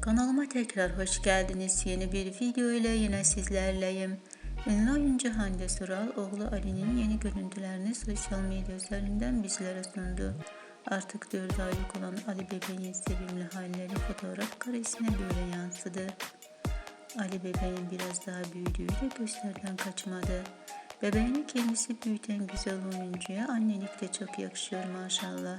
Kanalıma tekrar hoş geldiniz. Yeni bir video ile yine sizlerleyim. Ünlü oyuncu Hande Sural, oğlu Ali'nin yeni görüntülerini sosyal medya üzerinden bizlere sundu. Artık 4 aylık olan Ali bebeğin sevimli halleri fotoğraf karesine böyle yansıdı. Ali bebeğin biraz daha büyüdüğü de gözlerden kaçmadı. Bebeğini kendisi büyüten güzel oyuncuya annelik de çok yakışıyor maşallah.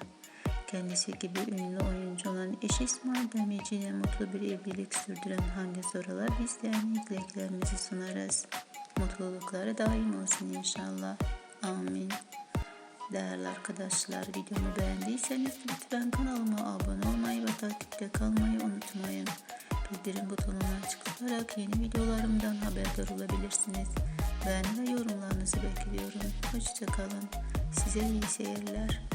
Kendisi gibi ünlü oyuncu olan eşi İsmail Demirci ile mutlu bir evlilik sürdüren Hande Soral'a biz de en iyi dileklerimizi sunarız. Mutlulukları daim olsun inşallah. Amin. Değerli arkadaşlar videomu beğendiyseniz lütfen kanalıma abone olmayı ve takipte kalmayı unutmayın. Bildirim butonunu açık tutarak yeni videolarımdan haberdar olabilirsiniz. Beğeni ve yorumlarınızı bekliyorum. Hoşçakalın. Size iyi seyirler.